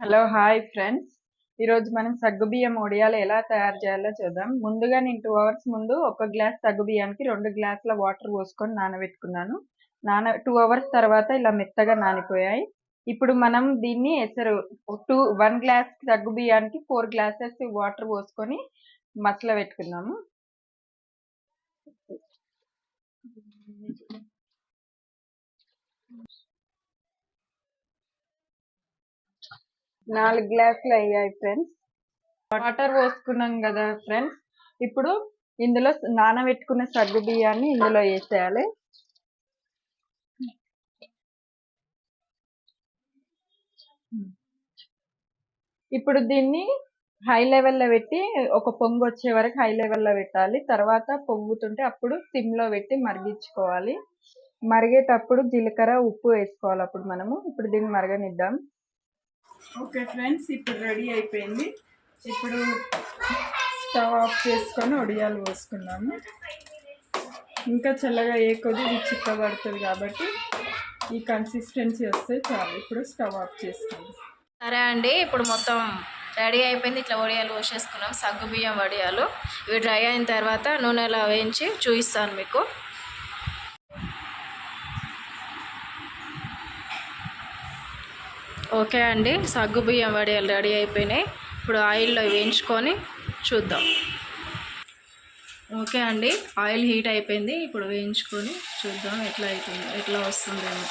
Hello hi friends. ఈరోజు మనం సగ్గుబియ్యం ఒడియాలు ఎలా తయారు చేయాలో చూద్దాం. ముందుగా నేను టూ అవర్స్ ముందు ఒక గ్లాస్ సగ్గుబియ్యానికి రెండు గ్లాసుల వాటర్ పోసుకొని నానబెట్టుకున్నాను. నాన టూ అవర్స్ తర్వాత ఇలా మెత్తగా నానిపోయాయి. ఇప్పుడు మనం దీన్ని ఎసరు టూ వన్ గ్లాస్ సగ్గుబియ్యానికి ఫోర్ గ్లాసెస్ వాటర్ పోసుకొని మసల పెట్టుకుందాము నాలుగు గ్లాసులు అయ్యాయి ఫ్రెండ్స్. వాటర్ పోసుకున్నాం కదా ఫ్రెండ్స్. ఇప్పుడు ఇందులో నానబెట్టుకున్న సగ్గు బియ్యాన్ని ఇందులో వేసేయాలి. ఇప్పుడు దీన్ని హై లెవెల్లో పెట్టి ఒక పొంగు వచ్చే వరకు హై లెవెల్లో పెట్టాలి. తర్వాత పొంగుతుంటే అప్పుడు సిమ్లో పెట్టి మరిగించుకోవాలి. మరిగేటప్పుడు జీలకర్ర ఉప్పు వేసుకోవాలి అప్పుడు మనము. ఇప్పుడు దీన్ని మరగనిద్దాం. ఓకే ఫ్రెండ్స్ ఇప్పుడు రెడీ అయిపోయింది. ఇప్పుడు స్టవ్ ఆఫ్ చేసుకొని ఒడియాలు పోసుకున్నాము ఇంకా చల్లగా ఏ కొద్ది చిక్కబడుతుంది కాబట్టి ఈ కన్సిస్టెన్సీ వస్తే చాలు. ఇప్పుడు స్టవ్ ఆఫ్ చేసుకోండి సరే అండి ఇప్పుడు మొత్తం రెడీ అయిపోయింది. ఇట్లా వడియాలు పోసేసుకున్నాం. సగ్గు బియ్యం వడియాలు ఇవి డ్రై అయిన తర్వాత నూనెలో వేయించి చూపిస్తాను మీకు. ఓకే అండి. సగ్గు బియ్యం వడియాలు రెడీ అయిపోయినాయి. ఇప్పుడు ఆయిల్లో వేయించుకొని చూద్దాం. ఓకే అండి. ఆయిల్ హీట్ అయిపోయింది. ఇప్పుడు వేయించుకొని చూద్దాం ఎట్లా అవుతుంది ఎట్లా వస్తుందేమో.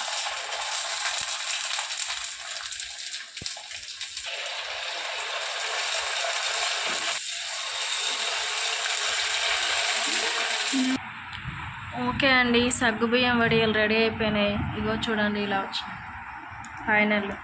ఓకే అండి. సగ్గుబియ్యం వడియాలు రెడీ అయిపోయినాయి. ఇగో చూడండి ఇలా వచ్చింది. Final look.